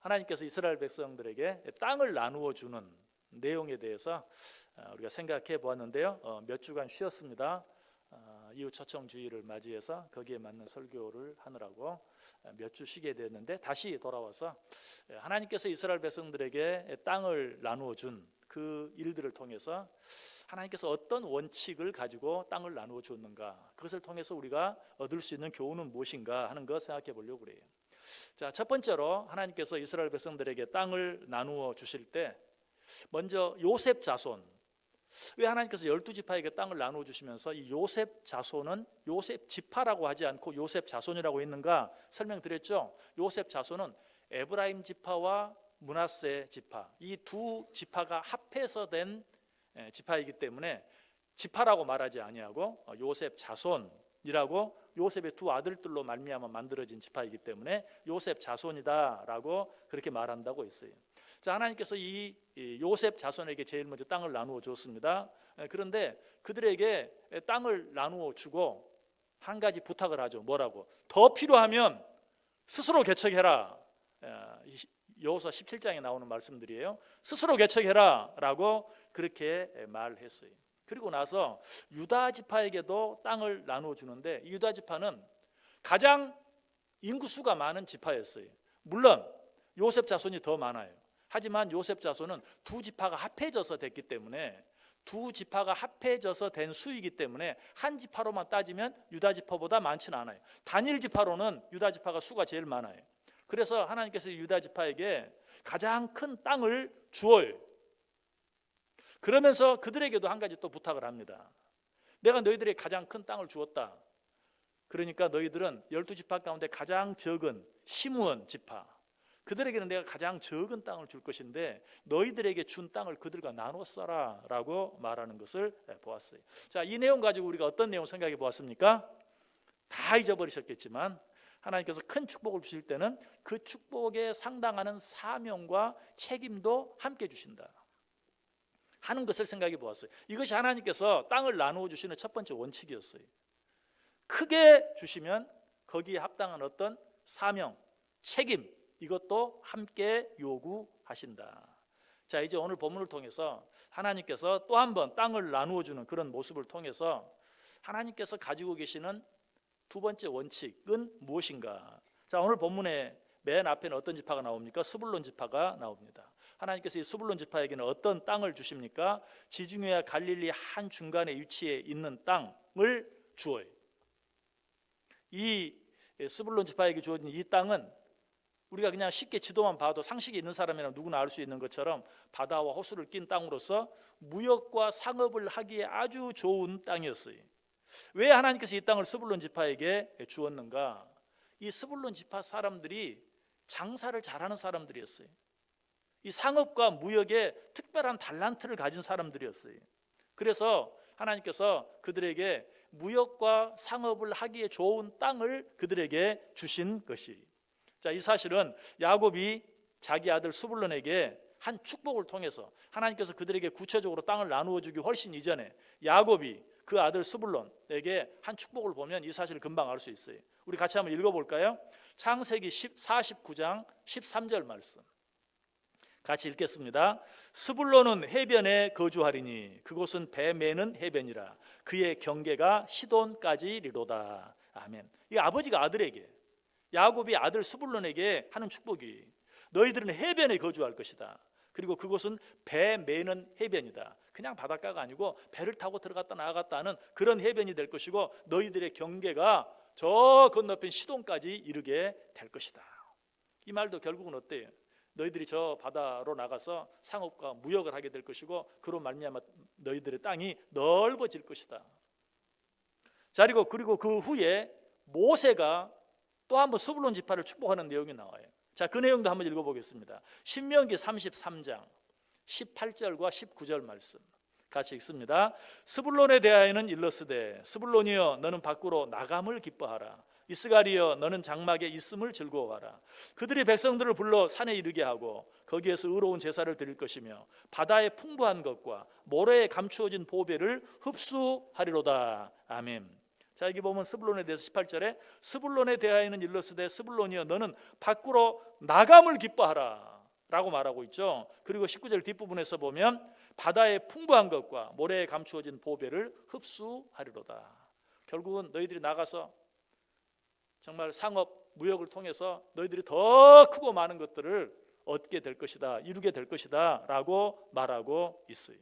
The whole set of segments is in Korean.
하나님께서 이스라엘 백성들에게 땅을 나누어 주는 내용에 대해서 어, 우리가 생각해 보았는데요. 어, 몇 주간 쉬었습니다. 어, 이후 초청주의를 맞이해서 거기에 맞는 설교를 하느라고 어, 몇주 쉬게 됐는데 다시 돌아와서 예, 하나님께서 이스라엘 백성들에게 땅을 나누어 준 그 일들을 통해서 하나님께서 어떤 원칙을 가지고 땅을 나누어 줬는가 그것을 통해서 우리가 얻을 수 있는 교훈은 무엇인가 하는 것 생각해 보려고 그래요. 자, 첫 번째로 하나님께서 이스라엘 백성들에게 땅을 나누어 주실 때 먼저 요셉 자손. 왜 하나님께서 열두 지파에게 땅을 나누어 주시면서 이 요셉 자손은 요셉 지파라고 하지 않고 요셉 자손이라고 했는가 설명드렸죠. 요셉 자손은 에브라임 지파와 문하세 지파. 이 두 지파가 합해서 된 예, 지파이기 때문에 지파라고 말하지 아니하고 어, 요셉 자손 이라고 요셉의 두 아들들로 말미암아 만들어진 지파이기 때문에 요셉 자손이다라고 그렇게 말한다고 했어요. 자 하나님께서 이이 요셉 자손에게 제일 먼저 땅을 나누어. 예, 그런데 그들에게 땅을 나누어 주고 한 가지 부탁을 하죠. 뭐라고? 더 필요하면 스스로 개척해라. 여호수아 17장에 나오는 말씀들이에요. 스스로 개척해라라고 그렇게 말했어요. 그리고 나서 유다 지파에게도 땅을 나누어 주는데 이 유다 지파는 가장 인구 수가 많은 지파였어요. 물론 요셉 자손이 더 많아요. 하지만 요셉 자손은 두 지파가 합해져서 됐기 때문에 두 지파가 합해져서 된 수이기 때문에 한 지파로만 따지면 유다 지파보다 많지는 않아요. 단일 지파로는 유다 지파가 수가 제일 많아요. 그래서 하나님께서 유다 지파에게 가장 큰 땅을 주어요. 그러면서 그들에게도 한 가지 또 부탁을 합니다. 내가 너희들에게 가장 큰 땅을 주었다. 그러니까 너희들은 열두 지파 가운데 가장 적은 시므온 지파. 그들에게는 내가 가장 적은 땅을 줄 것인데 너희들에게 준 땅을 그들과 나눠 써라라고 말하는 것을 보았어요. 자, 이 내용 가지고 우리가 어떤 내용 생각해 보았습니까? 다 잊어버리셨겠지만 하나님께서 큰 축복을 주실 때는 그 축복에 상당하는 사명과 책임도 함께 주신다. 하는 것을 생각해 보았어요. 이것이 하나님께서 땅을 나누어 주시는 첫 번째 원칙이었어요. 크게 주시면 거기에 합당한 어떤 사명, 책임 이것도 함께 요구하신다. 자, 이제 오늘 본문을 통해서 하나님께서 또 한 번 땅을 나누어 주는 그런 모습을 통해서 하나님께서 가지고 계시는 두 번째 원칙은 무엇인가? 자, 오늘 본문의 맨 앞에는 어떤 지파가 나옵니까? 스불론 지파가 나옵니다. 하나님께서 이 스불론 지파에게는 어떤 땅을 주십니까? 지중해와 갈릴리 한 중간에 위치해 있는 땅을 주어요. 이 스불론 지파에게 주어진 이 땅은 우리가 그냥 쉽게 지도만 봐도 상식이 있는 사람이나 누구나 알 수 있는 것처럼 바다와 호수를 낀 땅으로서 무역과 상업을 하기에 아주 좋은 땅이었어요. 왜 하나님께서 이 땅을 스불론 지파에게 주었는가? 이 스불론 지파 사람들이 장사를 잘하는 사람들이었어요. 이 상업과 무역에 특별한 달란트를 가진 사람들이었어요. 그래서 하나님께서 그들에게 무역과 상업을 하기에 좋은 땅을 그들에게 주신 것이. 자, 이 사실은 야곱이 자기 아들 수불론에게 한 축복을 통해서 하나님께서 그들에게 구체적으로 땅을 나누어 주기 훨씬 이전에 야곱이 그 아들 스불론에게 한 축복을 보면 이 사실을 금방 알 수 있어요. 우리 같이 한번 읽어 볼까요? 창세기 10, 49장 13절 말씀. 같이 읽겠습니다. 스불론은 해변에 거주하리니 그곳은 배 매는 해변이라 그의 경계가 시돈까지리로다. 아멘. 이 아버지가 아들에게 야곱이 아들 스불론에게 하는 축복이 너희들은 해변에 거주할 것이다. 그리고 그곳은 배 매는 해변이다. 그냥 바닷가가 아니고 배를 타고 들어갔다 나갔다 하는 그런 해변이 될 것이고 너희들의 경계가 저 건너편 시돈까지 이르게 될 것이다. 이 말도 결국은 어때요? 너희들이 저 바다로 나가서 상업과 무역을 하게 될 것이고 그로 말미암아 너희들의 땅이 넓어질 것이다. 자 그리고 그리고 그 후에 모세가 또 한번 스불론 지파를 축복하는 내용이 나와요. 자, 그 내용도 한번 읽어 보겠습니다. 신명기 33장 18절과 19절 말씀. 같이 읽습니다. 스불론에 대하여는 일러스되 스불론이여 너는 밖으로 나감을 기뻐하라. 이스가리여 너는 장막에 있음을 즐거워하라. 그들이 백성들을 불러 산에 이르게 하고 거기에서 의로운 제사를 드릴 것이며 바다의 풍부한 것과 모래에 감추어진 보배를 흡수하리로다. 아멘. 자 여기 보면 스불론에 대해서 18절에 스불론에 대하여는 일러스되 스불론이여 너는 밖으로 나감을 기뻐하라 라고 말하고 있죠. 그리고 19절 뒷부분에서 보면 바다의 풍부한 것과 모래에 감추어진 보배를 흡수하리로다. 결국은 너희들이 나가서 정말 상업 무역을 통해서 너희들이 더 크고 많은 것들을 얻게 될 것이다. 이루게 될 것이다라고 말하고 있어요.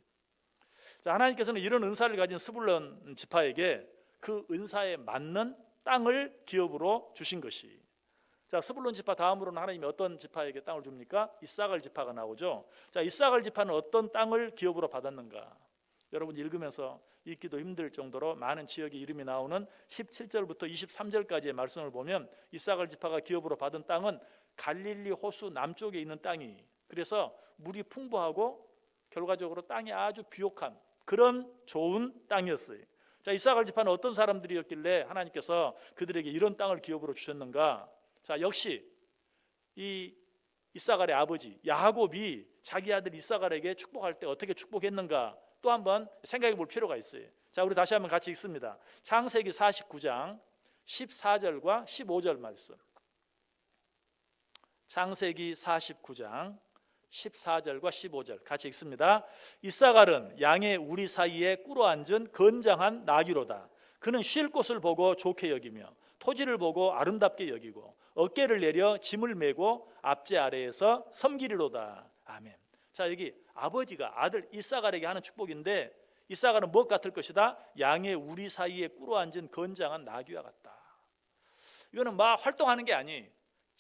자, 하나님께서는 이런 은사를 가진 스불론 지파에게 그 은사에 맞는 땅을 기업으로 주신 것이. 자, 스불론 지파 다음으로는 하나님이 어떤 지파에게 땅을 줍니까? 이사갈 지파가 나오죠. 자, 이사갈 지파는 어떤 땅을 기업으로 받았는가? 여러분 읽으면서 읽기도 힘들 정도로 많은 지역의 이름이 나오는 17절부터 23절까지의 말씀을 보면 이사갈 지파가 기업으로 받은 땅은 갈릴리 호수 남쪽에 있는 땅이 그래서 물이 풍부하고 결과적으로 땅이 아주 비옥한 그런 좋은 땅이었어요. 자, 이사갈 지파는 어떤 사람들이었길래 하나님께서 그들에게 이런 땅을 기업으로 주셨는가? 자, 역시 이 이사갈의 아버지 야곱이 자기 아들 이사갈에게 축복할 때 어떻게 축복했는가? 또 한번 생각해 볼 필요가 있어요. 자, 우리 다시 한번 같이 읽습니다. 창세기 49장 14절과 15절 말씀. 창세기 49장 14절과 15절 같이 읽습니다. 이사갈은 양의 우리 사이에 꿇어 앉은 건장한 나귀로다. 그는 쉴 곳을 보고 좋게 여기며 토지를 보고 아름답게 여기고 어깨를 내려 짐을 메고 앞제 아래에서 섬기리로다. 아멘. 자 여기 아버지가 아들 이사갈에게 하는 축복인데 이사갈은 무엇 같을 것이다? 양의 우리 사이에 꿇어 앉은 건장한 나귀와 같다. 이거는 막 활동하는 게 아니.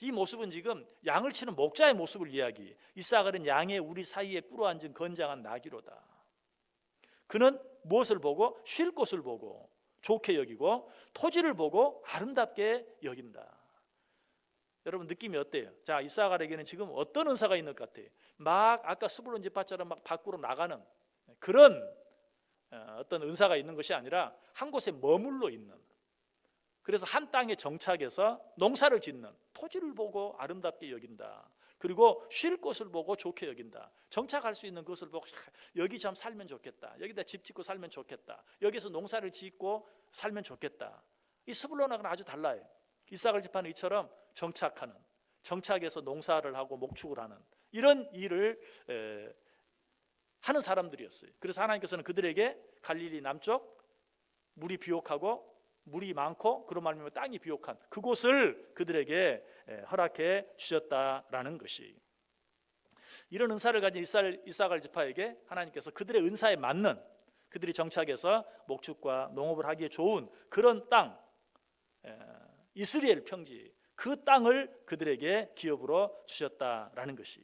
이 모습은 지금 양을 치는 목자의 모습을 이야기. 이사갈은 양의 우리 사이에 꿇어 앉은 건장한 나귀로다. 그는 무엇을 보고 쉴 곳을 보고 좋게 여기고 토지를 보고 아름답게 여긴다. 여러분 느낌이 어때요? 자 이사갈에게는 지금 어떤 은사가 있는 것 같아요? 막 아까 스불론 지파처럼 막 밖으로 나가는 그런 어, 어떤 은사가 있는 것이 아니라 한 곳에 머물러 있는 그래서 한 땅에 정착해서 농사를 짓는 토지를 보고 아름답게 여긴다. 그리고 쉴 곳을 보고 좋게 여긴다. 정착할 수 있는 것을 보고 여기 좀 살면 좋겠다. 여기다 집 짓고 살면 좋겠다. 여기서 농사를 짓고 살면 좋겠다. 이 스불론하고는 아주 달라요. 이삭을 집하는 이처럼 정착하는 정착해서 농사를 하고 목축을 하는 이런 일을 에, 하는 사람들이었어요. 그래서 하나님께서는 그들에게 갈릴리 남쪽 물이 비옥하고 물이 많고 그런 말미암아 땅이 비옥한 그곳을 그들에게 허락해 주셨다라는 것이 이런 은사를 가진 이삭, 이삭을 지파에게 하나님께서 그들의 은사에 맞는 그들이 정착해서 목축과 농업을 하기에 좋은 그런 땅 이스라엘 평지 그 땅을 그들에게 기업으로 주셨다라는 것이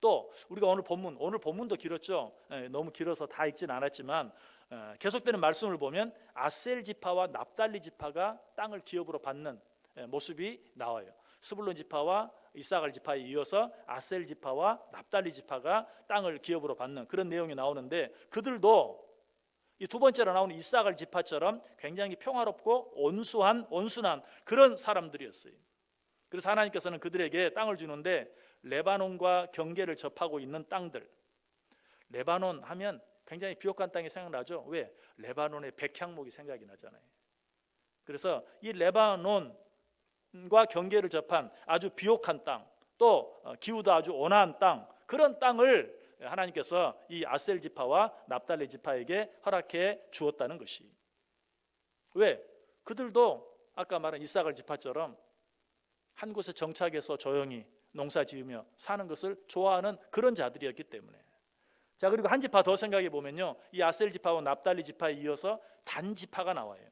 또 우리가 오늘 본문 오늘 본문도 길었죠 너무 길어서 다 읽진 않았지만 어, 계속되는 말씀을 보면 아셀 지파와 납달리 지파가 땅을 기업으로 받는 예, 모습이 나와요. 스불론 지파와 이사갈 지파에 이어서 아셀 지파와 납달리 지파가 땅을 기업으로 받는 그런 내용이 나오는데 그들도 이 두 번째로 나오는 이사갈 지파처럼 굉장히 평화롭고 온수한 온순한 그런 사람들이었어요. 그래서 하나님께서는 그들에게 땅을 주는데 레바논과 경계를 접하고 있는 땅들. 레바논 하면 굉장히 비옥한 땅이 생각나죠. 왜? 레바논의 백향목이 생각이 나잖아요. 그래서 이 레바논과 경계를 접한 아주 비옥한 땅, 또 어, 기후도 아주 온화한 땅, 그런 땅을 하나님께서 이 아셀 지파와 납달리 지파에게 허락해 주었다는 것이. 왜? 그들도 아까 말한 이삭을 지파처럼 한 곳에 정착해서 조용히 농사 지으며 사는 것을 좋아하는 그런 자들이었기 때문에. 자 그리고 한 지파 더 생각해 보면요. 이 아셀 지파와 납달리 지파에 이어서 단 지파가 나와요.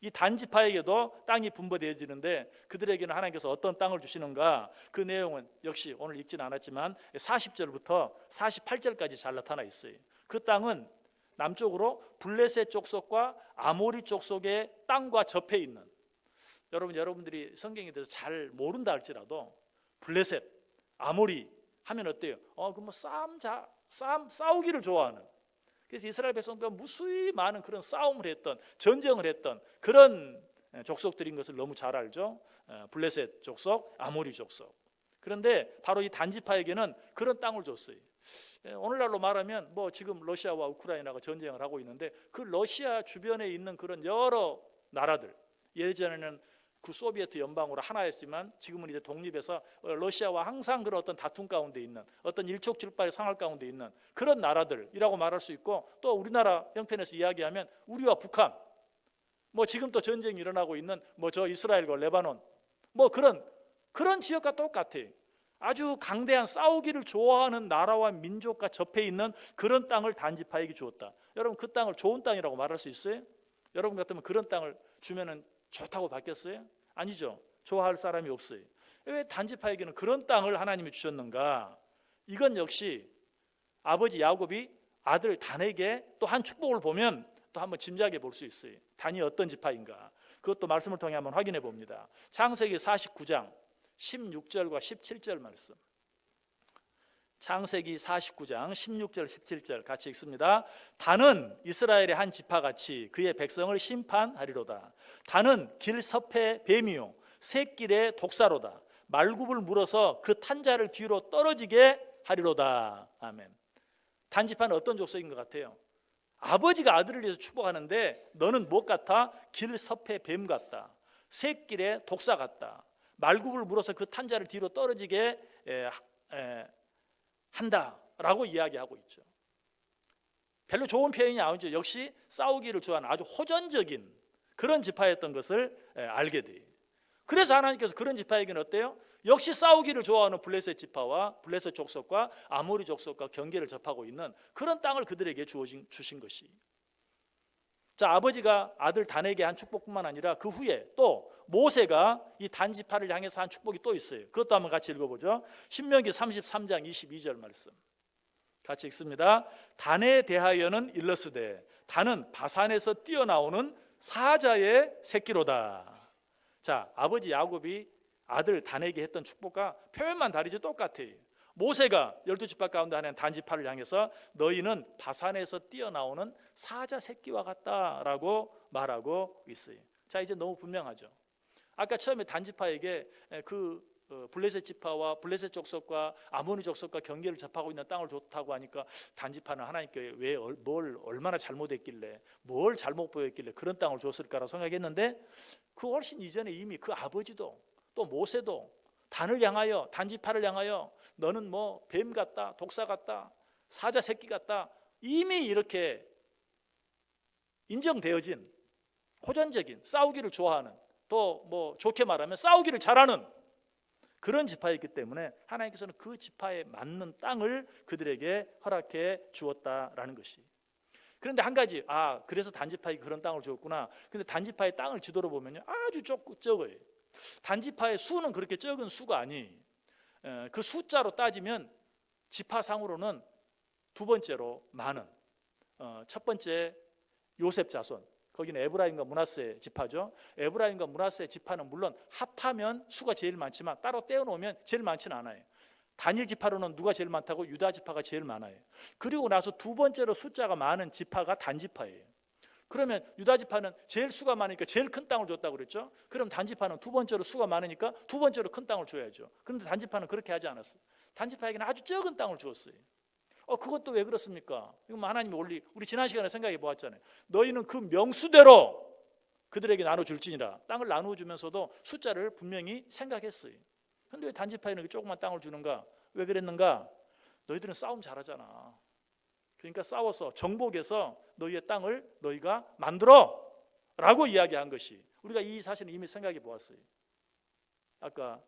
이 단 지파에게도 땅이 분배되어지는데 그들에게는 하나님께서 어떤 땅을 주시는가? 그 내용은 역시 오늘 읽지는 않았지만 40절부터 48절까지 잘 나타나 있어요. 그 땅은 남쪽으로 블레셋 족속과 아모리 족속의 땅과 접해 있는 여러분 여러분들이 성경에 대해서 잘 모른다 할지라도 블레셋 아모리 하면 어때요? 어, 그뭐 싸움 자 싸움, 싸우기를 좋아하는 그래서 이스라엘 백성들과 무수히 많은 그런 싸움을 했던 전쟁을 했던 그런 족속들인 것을 너무 잘 알죠. 블레셋 족속, 아모리 족속. 그런데 바로 이 단지파에게는 그런 땅을 줬어요. 오늘날로 말하면 뭐 지금 러시아와 우크라이나가 전쟁을 하고 있는데 그 러시아 주변에 있는 그런 여러 나라들 예전에는 그 소비에트 연방으로 하나였지만 지금은 이제 독립해서 어, 러시아와 항상 그런 어떤 다툼 가운데 있는 어떤 일촉즉발의 상황 가운데 있는 그런 나라들이라고 말할 수 있고 또 우리나라 형편에서 이야기하면 우리와 북한 뭐 지금 또 전쟁이 일어나고 있는 뭐 저 이스라엘과 레바논 뭐 그런 그런 지역과 똑같아. 아주 강대한 싸우기를 좋아하는 나라와 민족과 접해 있는 그런 땅을 단지 파에게 주었다. 여러분 그 땅을 좋은 땅이라고 말할 수 있어요? 여러분 같으면 그런 땅을 주면은 좋다고 바뀌었어요? 아니죠. 좋아할 사람이 없어요. 왜 단지파에게는 그런 땅을 하나님이 주셨는가? 이건 역시 아버지 야곱이 아들 단에게 또 한 축복을 보면 또 한번 짐작해 볼 수 있어요. 단이 어떤 지파인가? 그것도 말씀을 통해 한번 확인해 봅니다. 창세기 49장 16절과 17절 말씀. 창세기 49장 16절 17절 같이 읽습니다. 단은 이스라엘의 한 지파같이 그의 백성을 심판하리로다. 단은 길섭의 뱀이요 새길의 독사로다. 말굽을 물어서 그 탄자를 뒤로 떨어지게 하리로다. 아멘. 단지파는 어떤 족속인 것 같아요? 아버지가 아들을 위해서 축복하는데 너는 무엇 같아? 길섭의 뱀 같다. 새길의 독사 같다. 말굽을 물어서 그 탄자를 뒤로 떨어지게 에, 에, 한다라고 이야기하고 있죠. 별로 좋은 표현이 아니죠. 역시 싸우기를 좋아하는 아주 호전적인 그런 지파였던 것을 에, 알게 돼요. 그래서 하나님께서 그런 지파에게는 어때요? 역시 싸우기를 좋아하는 블레셋 지파와 블레셋 족속과 아모리 족속과 경계를 접하고 있는 그런 땅을 그들에게 주어진 주신 것이. 자 아버지가 아들 단에게 한 축복뿐만 아니라 그 후에 또 모세가 이 단지파를 향해서 한 축복이 또 있어요. 그것도 한번 같이 읽어보죠. 신명기 33장 22절 말씀. 같이 읽습니다. 단에 대하여는 일러스되 단은 바산에서 뛰어나오는 사자의 새끼로다. 자 아버지 야곱이 아들 단에게 했던 축복과 표현만 다르지 똑같아요. 모세가 열두 지파 가운데 하나는 단지파를 향해서 너희는 바산에서 뛰어나오는 사자 새끼와 같다라고 말하고 있어요. 자 이제 너무 분명하죠. 아까 처음에 단지파에게 그 어, 블레셋 지파와 블레셋 족속과 아모니 족속과 경계를 접하고 있는 땅을 줬다고 하니까 단지파는 하나님께 왜 뭘 얼마나 잘못했길래 뭘 잘못 보였길래 그런 땅을 줬을까라고 생각했는데 그 훨씬 이전에 이미 그 아버지도 또 모세도 단을 향하여 단지파를 향하여 너는 뭐 뱀 같다 독사 같다 사자 새끼 같다 이미 이렇게 인정되어진 호전적인 싸우기를 좋아하는 또 뭐 좋게 말하면 싸우기를 잘하는 그런 지파였기 때문에 하나님께서는 그 지파에 맞는 땅을 그들에게 허락해 주었다라는 것이. 그런데 한 가지 아 그래서 단지파에 그런 땅을 주었구나. 근데 단지파의 땅을 지도로 보면요 아주 적, 적어요. 단지파의 수는 그렇게 적은 수가 아니. 그 숫자로 따지면 지파상으로는 두 번째로 많은 어, 첫 번째 요셉 자손 거기는 에브라임과 문하세 지파죠. 에브라임과 문하세 지파는 물론 합하면 수가 제일 많지만 따로 떼어놓으면 제일 많지는 않아요. 단일 지파로는 누가 제일 많다고 유다 지파가 제일 많아요. 그리고 나서 두 번째로 숫자가 많은 지파가 단 지파예요. 그러면 유다 지파는 제일 수가 많으니까 제일 큰 땅을 줬다고 그랬죠. 그럼 단 지파는 두 번째로 수가 많으니까 두 번째로 큰 땅을 줘야죠. 그런데 단 지파는 그렇게 하지 않았어요. 단 지파에게는 아주 적은 땅을 주었어요. 어 그것도 왜 그렇습니까? 이건 뭐 하나님이 원리 우리 지난 시간에 생각해 보았잖아요. 너희는 그 명수대로 그들에게 나눠 줄지니라. 땅을 나누어 주면서도 숫자를 분명히 생각했어요. 근데 왜 단지파에는 조그만 땅을 주는가? 왜 그랬는가? 너희들은 싸움 잘하잖아. 그러니까 싸워서 정복해서 너희의 땅을 너희가 만들어 라고 이야기한 것이 우리가 이 사실을 이미 생각해 보았어요. 아까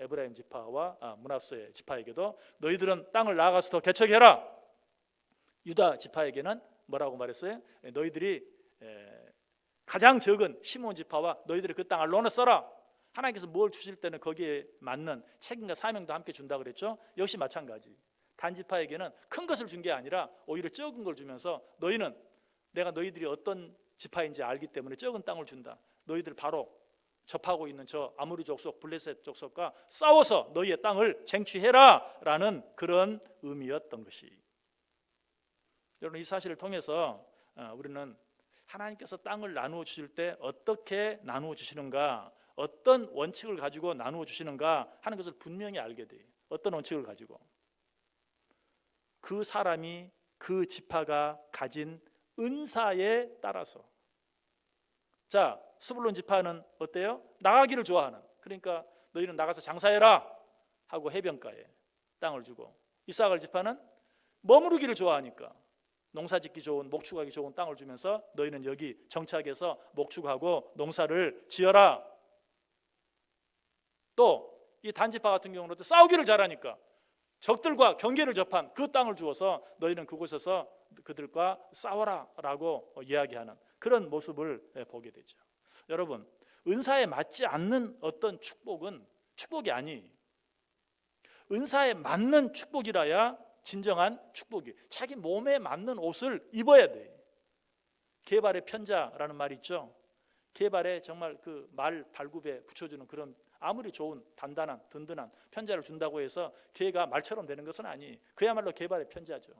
에브라임 지파와 아, 문하세 지파에게도 너희들은 땅을 나아가서 더 개척해라. 유다 지파에게는 뭐라고 말했어요? 너희들이 가장 적은 시몬 지파와 너희들이 그 땅을 나눠 써라. 하나님께서 뭘 주실 때는 거기에 맞는 책임과 사명도 함께 준다 그랬죠. 역시 마찬가지. 단지파에게는 큰 것을 준 게 아니라 오히려 적은 걸 주면서 너희는 내가 너희들이 어떤 지파인지 알기 때문에 적은 땅을 준다. 너희들 바로 접하고 있는 저 아무리 족속 블레셋 족속과 싸워서 너희의 땅을 쟁취해라라는 그런 의미였던 것이. 여러분 이 사실을 통해서 어, 우리는 하나님께서 땅을 나누어 주실 때 어떻게 나누어 주시는가 어떤 원칙을 가지고 나누어 주시는가 하는 것을 분명히 알게 돼요. 어떤 원칙을 가지고? 그 사람이 그 지파가 가진 은사에 따라서. 자 스불론 지파는 어때요? 나가기를 좋아하는. 그러니까 너희는 나가서 장사해라 하고 해변가에 땅을 주고 이삭을 지파는 머무르기를 좋아하니까 농사 짓기 좋은 목축하기 좋은 땅을 주면서 너희는 여기 정착해서 목축하고 농사를 지어라. 또 이 단지파 같은 경우는 싸우기를 잘하니까 적들과 경계를 접한 그 땅을 주어서 너희는 그곳에서 그들과 싸워라라고 이야기하는 그런 모습을 보게 되죠. 여러분 은사에 맞지 않는 어떤 축복은 축복이 아니. 은사에 맞는 축복이라야 진정한 축복이. 자기 몸에 맞는 옷을 입어야 돼. 개발의 편자라는 말이 있죠. 개발에 정말 그 말 발굽에 붙여주는 그런 아무리 좋은 단단한 든든한 편자를 준다고 해서 개가 말처럼 되는 것은 아니. 그야말로 개발의 편자죠.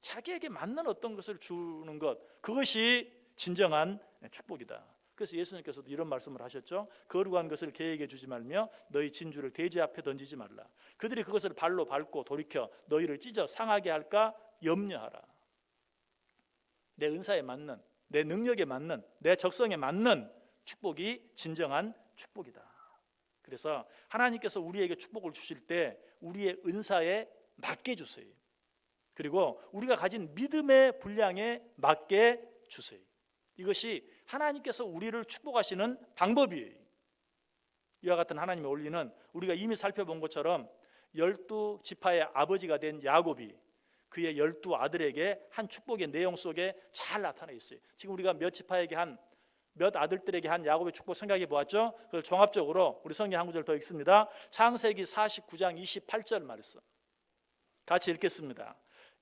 자기에게 맞는 어떤 것을 주는 것 그것이 진정한 축복이다. 그래서 예수님께서도 이런 말씀을 하셨죠. 거룩한 것을 개에게 주지 말며 너희 진주를 돼지 앞에 던지지 말라. 그들이 그것을 발로 밟고 돌이켜 너희를 찢어 상하게 할까 염려하라. 내 은사에 맞는 내 능력에 맞는 내 적성에 맞는 축복이 진정한 축복이다. 그래서 하나님께서 우리에게 축복을 주실 때 우리의 은사에 맞게 주세요. 그리고 우리가 가진 믿음의 분량에 맞게 주세요. 이것이 하나님께서 우리를 축복하시는 방법이에요. 이와 같은 하나님의 원리는 우리가 이미 살펴본 것처럼 열두 지파의 아버지가 된 야곱이 그의 열두 아들에게 한 축복의 내용 속에 잘 나타나 있어요. 지금 우리가 몇 지파에게 한 몇 아들들에게 한 야곱의 축복 생각해 보았죠. 그걸 종합적으로 우리 성경 한 구절 더 읽습니다. 창세기 49장 28절 말씀. 같이 읽겠습니다.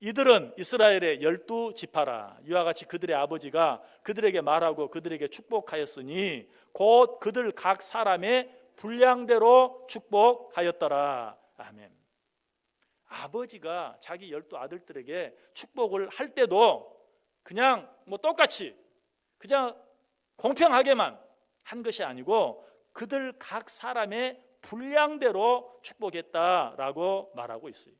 이들은 이스라엘의 열두 지파라 이와 같이 그들의 아버지가 그들에게 말하고 그들에게 축복하였으니 곧 그들 각 사람의 분량대로 축복하였더라 아멘. 아버지가 자기 열두 아들들에게 축복을 할 때도 그냥 뭐 똑같이 그냥 공평하게만 한 것이 아니고 그들 각 사람의 분량대로 축복했다라고 말하고 있어요.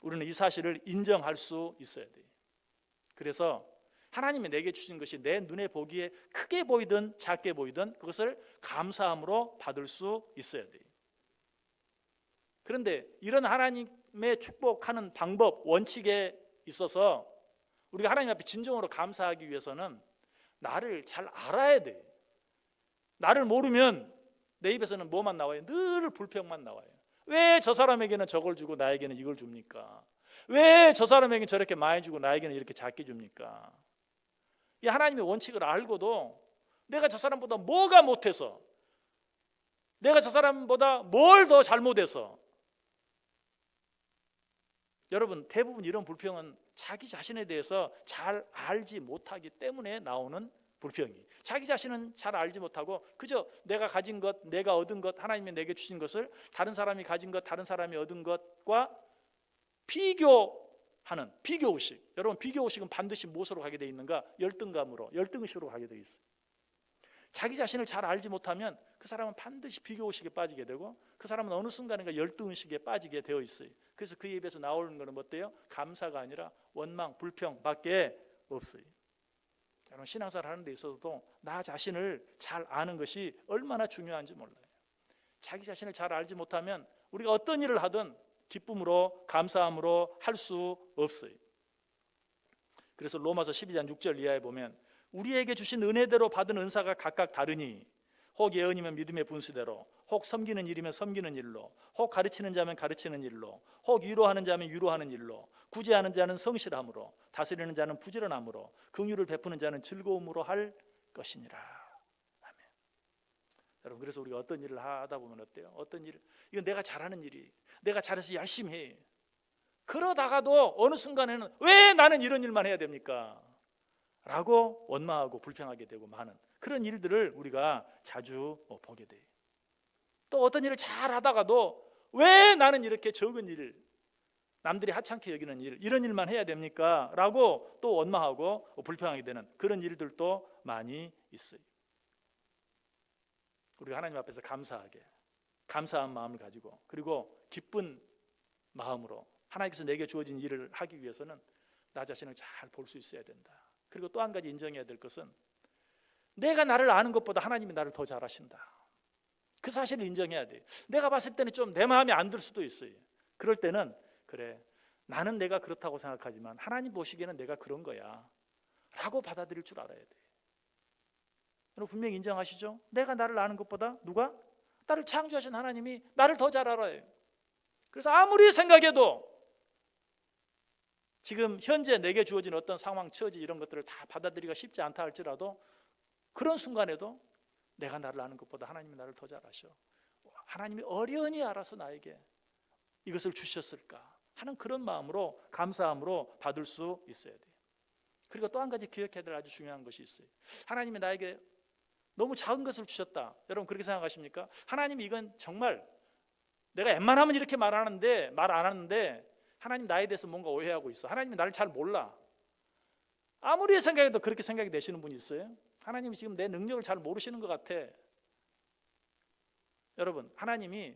우리는 이 사실을 인정할 수 있어야 돼요. 그래서 하나님이 내게 주신 것이 내 눈에 보기에 크게 보이든 작게 보이든 그것을 감사함으로 받을 수 있어야 돼요. 그런데 이런 하나님의 축복하는 방법, 원칙에 있어서 우리가 하나님 앞에 진정으로 감사하기 위해서는 나를 잘 알아야 돼. 나를 모르면 내 입에서는 뭐만 나와요? 늘 불평만 나와요. 왜 저 사람에게는 저걸 주고 나에게는 이걸 줍니까? 왜 저 사람에게는 저렇게 많이 주고 나에게는 이렇게 작게 줍니까? 이 하나님의 원칙을 알고도 내가 저 사람보다 뭐가 못해서 내가 저 사람보다 뭘 더 잘못해서 여러분 대부분 이런 불평은 자기 자신에 대해서 잘 알지 못하기 때문에 나오는 불평이. 자기 자신은 잘 알지 못하고 그저 내가 가진 것, 내가 얻은 것, 하나님이 내게 주신 것을 다른 사람이 가진 것, 다른 사람이 얻은 것과 비교하는 비교 의식. 여러분 비교 의식은 반드시 무엇으로 가게 돼 있는가? 열등감으로, 열등 의식으로 가게 돼 있어. 자기 자신을 잘 알지 못하면 그 사람은 반드시 비교 의식에 빠지게 되고 그 사람은 어느 순간인가 열등 의식에 빠지게 되어 있어요. 그래서 그 입에서 나오는 것은 어때요? 감사가 아니라 원망, 불평밖에 없어요. 여러분 신앙생활 하는 데 있어서도 나 자신을 잘 아는 것이 얼마나 중요한지 몰라요. 자기 자신을 잘 알지 못하면 우리가 어떤 일을 하든 기쁨으로 감사함으로 할 수 없어요. 그래서 로마서 12장 6절 이하에 보면 우리에게 주신 은혜대로 받은 은사가 각각 다르니 혹 예언이면 믿음의 분수대로 혹 섬기는 일이면 섬기는 일로 혹 가르치는 자면 가르치는 일로 혹 위로하는 자면 위로하는 일로 구제하는 자는 성실함으로 다스리는 자는 부지런함으로 긍휼을 베푸는 자는 즐거움으로 할 것이니라 아멘. 여러분 그래서 우리가 어떤 일을 하다 보면 어때요? 어떤 일 이건 내가 잘하는 일이 내가 잘해서 열심히 해 그러다가도 어느 순간에는 왜 나는 이런 일만 해야 됩니까? 라고 원망하고 불평하게 되고 많은 그런 일들을 우리가 자주 어, 보게 돼요. 또 어떤 일을 잘 하다가도 왜 나는 이렇게 적은 일, 남들이 하찮게 여기는 일, 이런 일만 해야 됩니까? 라고 또 원망하고 불평하게 되는 그런 일들도 많이 있어요. 우리가 하나님 앞에서 감사하게, 감사한 마음을 가지고 그리고 기쁜 마음으로 하나님께서 내게 주어진 일을 하기 위해서는 나 자신을 잘 볼 수 있어야 된다. 그리고 또 한 가지 인정해야 될 것은 내가 나를 아는 것보다 하나님이 나를 더 잘 아신다. 그 사실을 인정해야 돼. 내가 봤을 때는 좀 내 마음에 안 들 수도 있어요. 그럴 때는 그래. 나는 내가 그렇다고 생각하지만 하나님 보시기에는 내가 그런 거야. 라고 받아들일 줄 알아야 돼. 여러분 분명히 인정하시죠? 내가 나를 아는 것보다 누가? 나를 창조하신 하나님이 나를 더 잘 알아요. 그래서 아무리 생각해도 지금 현재 내게 주어진 어떤 상황, 처지 이런 것들을 다 받아들이기가 쉽지 않다 할지라도 그런 순간에도 내가 나를 아는 것보다 하나님이 나를 더 잘 아셔. 하나님이 어련히 알아서 나에게 이것을 주셨을까 하는 그런 마음으로 감사함으로 받을 수 있어야 돼요. 그리고 또 한 가지 기억해야 될 아주 중요한 것이 있어요. 하나님이 나에게 너무 작은 것을 주셨다. 여러분 그렇게 생각하십니까? 하나님이 이건 정말 내가 웬만하면 이렇게 말하는데 말 안 하는데 하나님 나에 대해서 뭔가 오해하고 있어. 하나님이 나를 잘 몰라. 아무리 생각해도 그렇게 생각이 되시는 분이 있어요. 하나님이 지금 내 능력을 잘 모르시는 것 같아. 여러분, 하나님이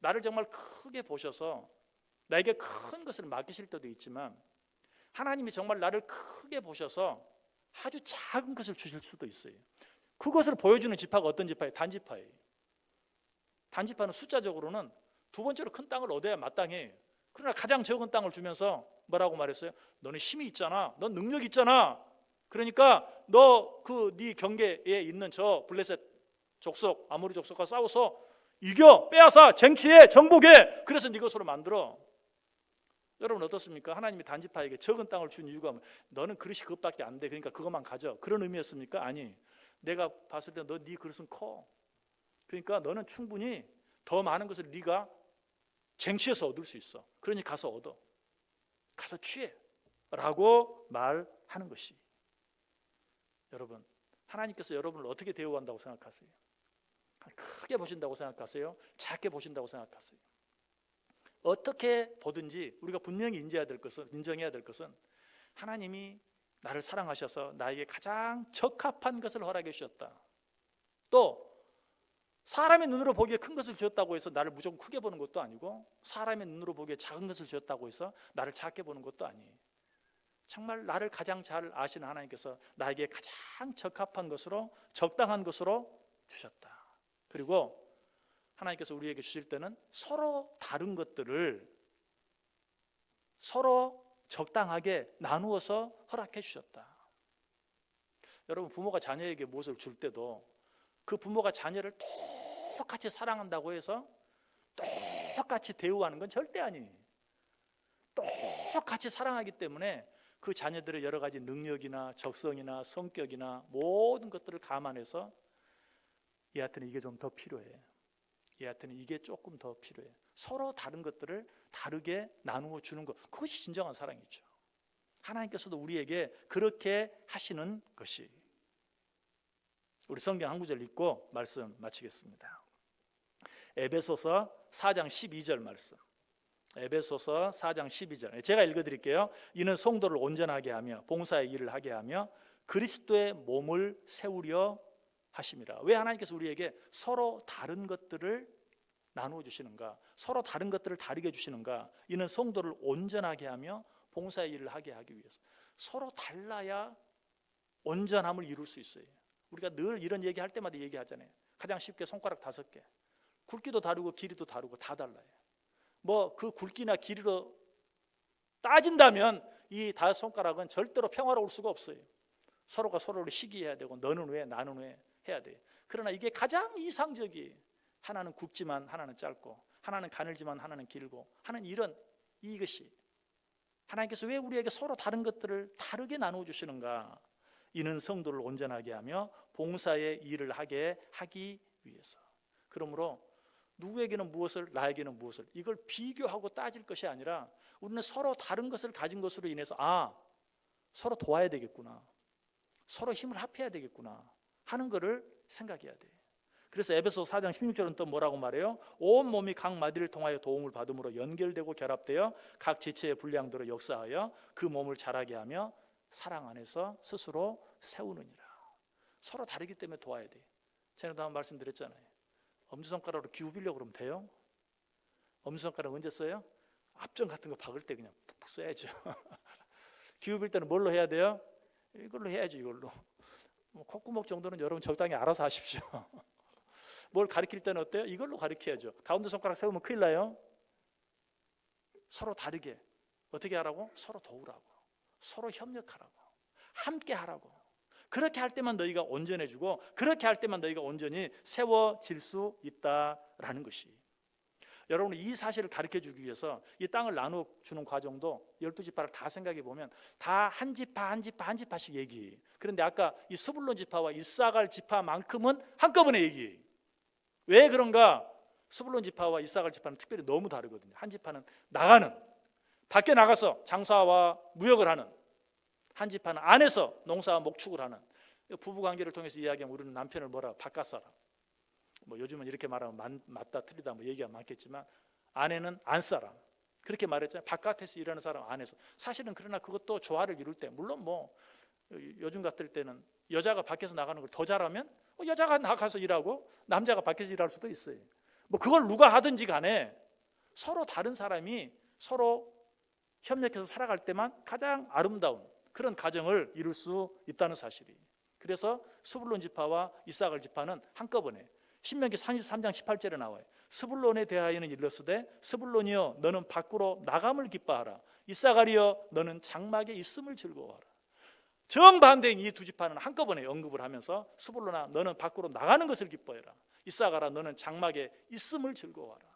나를 정말 크게 보셔서 나에게 큰 것을 맡기실 때도 있지만 하나님이 정말 나를 크게 보셔서 아주 작은 것을 주실 수도 있어요. 그것을 보여주는 지파가 어떤 지파예요? 단지파예요. 단지파는 숫자적으로는 두 번째로 큰 땅을 얻어야 마땅해요. 그러나 가장 적은 땅을 주면서 뭐라고 말했어요? 너는 힘이 있잖아. 넌 능력 있잖아. 그러니까 너 그 네 경계에 있는 저 블레셋 족속 아모리 족속과 싸워서 이겨 빼앗아 쟁취해 정복해. 그래서 네 것으로 만들어. 여러분 어떻습니까? 하나님이 단지파에게 적은 땅을 준 이유가 뭐, 너는 그릇이 그것밖에 안 돼. 그러니까 그것만 가져. 그런 의미였습니까? 아니. 내가 봤을 때 너 네 그릇은 커. 그러니까 너는 충분히 더 많은 것을 네가 쟁취해서 얻을 수 있어. 그러니 가서 얻어. 가서 취해. 라고 말하는 것이. 여러분, 하나님께서 여러분을 어떻게 대우한다고 생각하세요? 크게 보신다고 생각하세요? 작게 보신다고 생각하세요? 어떻게 보든지 우리가 분명히 인지해야 될 것은 인정해야 될 것은 하나님이 나를 사랑하셔서 나에게 가장 적합한 것을 허락해 주셨다. 또 사람의 눈으로 보기에 큰 것을 주었다고 해서 나를 무조건 크게 보는 것도 아니고 사람의 눈으로 보기에 작은 것을 주었다고 해서 나를 작게 보는 것도 아니에요. 정말 나를 가장 잘 아시는 하나님께서 나에게 가장 적합한 것으로 적당한 것으로 주셨다. 그리고 하나님께서 우리에게 주실 때는 서로 다른 것들을 서로 적당하게 나누어서 허락해 주셨다. 여러분 부모가 자녀에게 무엇을 줄 때도 그 부모가 자녀를 똑같이 사랑한다고 해서 똑같이 대우하는 건 절대 아니에요. 똑같이 사랑하기 때문에 그 자녀들의 여러 가지 능력이나 적성이나 성격이나 모든 것들을 감안해서 얘한테는 이게 좀 더 필요해. 얘한테는 이게 조금 더 필요해. 서로 다른 것들을 다르게 나누어 주는 것. 그것이 진정한 사랑이죠. 하나님께서도 우리에게 그렇게 하시는 것이. 우리 성경 한 구절 읽고 말씀 마치겠습니다. 에베소서 4장 12절 말씀. 에베소서 4장 12절. 제가 읽어 드릴게요. 이는 성도를 온전하게 하며 봉사의 일을 하게 하며 그리스도의 몸을 세우려 하심이라. 왜 하나님께서 우리에게 서로 다른 것들을 나누어 주시는가? 서로 다른 것들을 다르게 주시는가? 이는 성도를 온전하게 하며 봉사의 일을 하게 하기 위해서. 서로 달라야 온전함을 이룰 수 있어요. 우리가 늘 이런 얘기 할 때마다 얘기하잖아요. 가장 쉽게 손가락 다섯 개. 굵기도 다르고 길이도 다르고 다 달라요. 뭐 그 굵기나 길이로 따진다면 이 다섯 손가락은 절대로 평화로울 수가 없어요. 서로가 서로를 시기해야 되고 너는 왜 나는 왜 해야 돼. 그러나 이게 가장 이상적이 하나는 굵지만 하나는 짧고 하나는 가늘지만 하나는 길고 하는 이런 이것이 하나님께서 왜 우리에게 서로 다른 것들을 다르게 나누어 주시는가? 이는 성도를 온전하게 하며 봉사의 일을 하게 하기 위해서. 그러므로 누구에게는 무엇을 나에게는 무엇을 이걸 비교하고 따질 것이 아니라 우리는 서로 다른 것을 가진 것으로 인해서 아 서로 도와야 되겠구나. 서로 힘을 합해야 되겠구나. 하는 것을 생각해야 돼. 그래서 에베소 4장 16절은 또 뭐라고 말해요? 온 몸이 각 마디를 통하여 도움을 받음으로 연결되고 결합되어 각 지체의 분량대로 역사하여 그 몸을 자라게 하며 사랑 안에서 스스로 세우느니라. 서로 다르기 때문에 도와야 돼. 전에도 한번 말씀드렸잖아요. 엄지손가락으로 기우비려고 그러면 돼요? 엄지손가락 언제 써요? 앞전 같은 거 박을 때 그냥 푹푹 써야죠. 기우빌 때는 뭘로 해야 돼요? 이걸로 해야지 이걸로. 뭐 콧구멍 정도는 여러분 적당히 알아서 하십시오. 뭘 가리킬 때는 어때요? 이걸로 가리켜야죠. 가운데 손가락 세우면 큰일 나요. 서로 다르게 어떻게 하라고? 서로 도우라고. 서로 협력하라고. 함께 하라고. 그렇게 할 때만 너희가 온전해지고 그렇게 할 때만 너희가 온전히 세워질 수 있다라는 것이. 여러분 이 사실을 가르쳐 주기 위해서 이 땅을 나누어 주는 과정도 열두 지파를 다 생각해 보면 다 한 지파 한 지파 한 지파씩 얘기. 그런데 아까 이 스불론 지파와 이사갈 지파만큼은 한꺼번에 얘기. 왜 그런가? 스불론 지파와 이사갈 지파는 특별히 너무 다르거든요. 한 지파는 나가는 밖에 나가서 장사와 무역을 하는 한 지파는 안에서 농사와 목축을 하는 부부 관계를 통해서 이야기하면 우리는 남편을 뭐라 바깥 사람. 뭐 요즘은 이렇게 말하면 맞, 맞다 틀리다 뭐 얘기가 많겠지만 아내는 안 사람 그렇게 말했잖아요. 바깥에서 일하는 사람 안에서 사실은 그러나 그것도 조화를 이룰 때 물론 뭐 요즘 같을 때는 여자가 밖에서 나가는 걸 더 잘하면 어, 여자가 나가서 일하고 남자가 밖에서 일할 수도 있어요. 뭐 그걸 누가 하든지 간에 서로 다른 사람이 서로 협력해서 살아갈 때만 가장 아름다운 그런 가정을 이룰 수 있다는 사실이. 그래서 스불론 지파와 이사갈 지파는 한꺼번에 신명기 33장 18절에 나와요. 스불론에 대하여는 일렀으되 스불론이여 너는 밖으로 나감을 기뻐하라. 이사갈이여 너는 장막에 있음을 즐거워하라. 정반대인 이 두 지파는 한꺼번에 언급을 하면서 스불론아 너는 밖으로 나가는 것을 기뻐해라. 이사가라 너는 장막에 있음을 즐거워하라.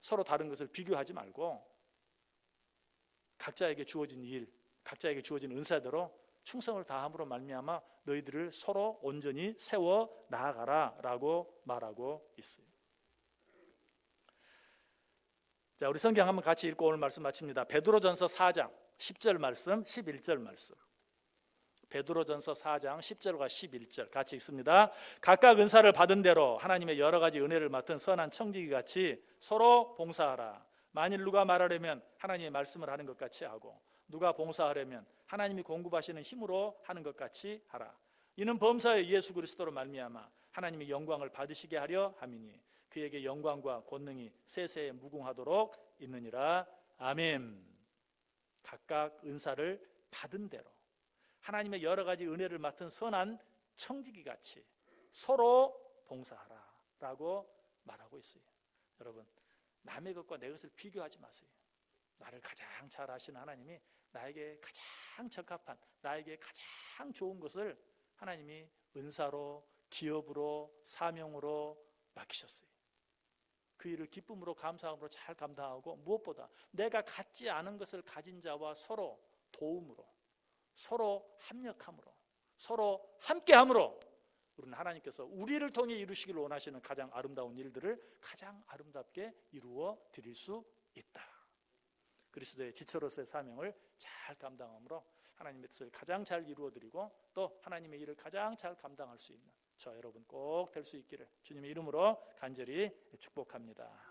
서로 다른 것을 비교하지 말고 각자에게 주어진 일, 각자에게 주어진 은사대로 충성을 다함으로 말미암아 너희들을 서로 온전히 세워 나아가라라고 말하고 있어요. 자, 우리 성경 한번 같이 읽고 오늘 말씀 마칩니다. 베드로전서 4장 10절 말씀, 11절 말씀. 베드로전서 4장 10절과 11절 같이 읽습니다. 각각 은사를 받은 대로 하나님의 여러 가지 은혜를 맡은 선한 청지기 같이 서로 봉사하라. 만일 누가 말하려면 하나님의 말씀을 하는 것 같이 하고 누가 봉사하려면 하나님이 공급하시는 힘으로 하는 것 같이 하라. 이는 범사의 예수 그리스도로 말미암아 하나님의 영광을 받으시게 하려 함이니 그에게 영광과 권능이 세세에 무궁하도록 있느니라. 아멘. 각각 은사를 받은 대로 하나님의 여러 가지 은혜를 맡은 선한 청지기 같이 서로 봉사하라라고 말하고 있어요. 여러분 남의 것과 내 것을 비교하지 마세요. 나를 가장 잘 아시는 하나님이 나에게 가장 적합한 나에게 가장 좋은 것을 하나님이 은사로 기업으로 사명으로 맡기셨어요. 그 일을 기쁨으로 감사함으로 잘 감당하고 무엇보다 내가 갖지 않은 것을 가진 자와 서로 도움으로 서로 합력함으로 서로 함께함으로 우리는 하나님께서 우리를 통해 이루시기를 원하시는 가장 아름다운 일들을 가장 아름답게 이루어 드릴 수 있다. 그리스도의 지체로서의 사명을 잘 감당함으로 하나님의 뜻을 가장 잘 이루어 드리고 또 하나님의 일을 가장 잘 감당할 수 있는 저 여러분 꼭 될 수 있기를 주님의 이름으로 간절히 축복합니다.